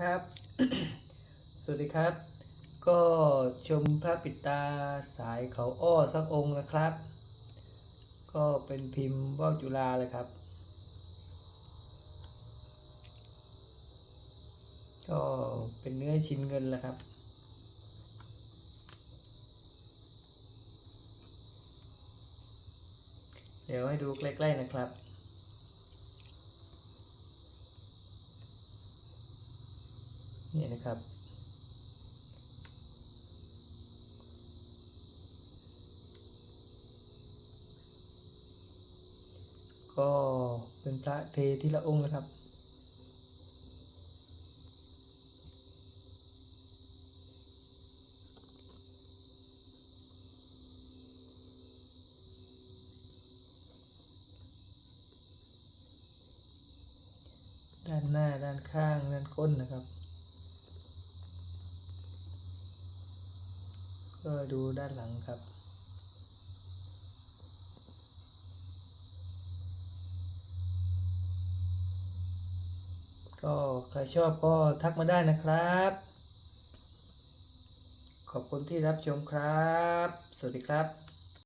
ครับ สวัสดีครับ ก็ชมพระปิดตาสายเขาอ้อสักองค์นะครับ ก็เป็นพิมพ์ว่าวจุฬาเลยครับ ก็เป็นเนื้อชิ้นเงินแหละครับเดี๋ยวให้ดูใกล้ ๆ นะครับ นี่นะครับ ก็เป็นพระเททีละองค์นะครับด้านหน้าด้านข้างด้านก้นนะครับ ก็ดูด้านหลังครับ ก็ใครชอบก็ทักมาได้นะครับ ขอบคุณที่รับชมครับ สวัสดีครับ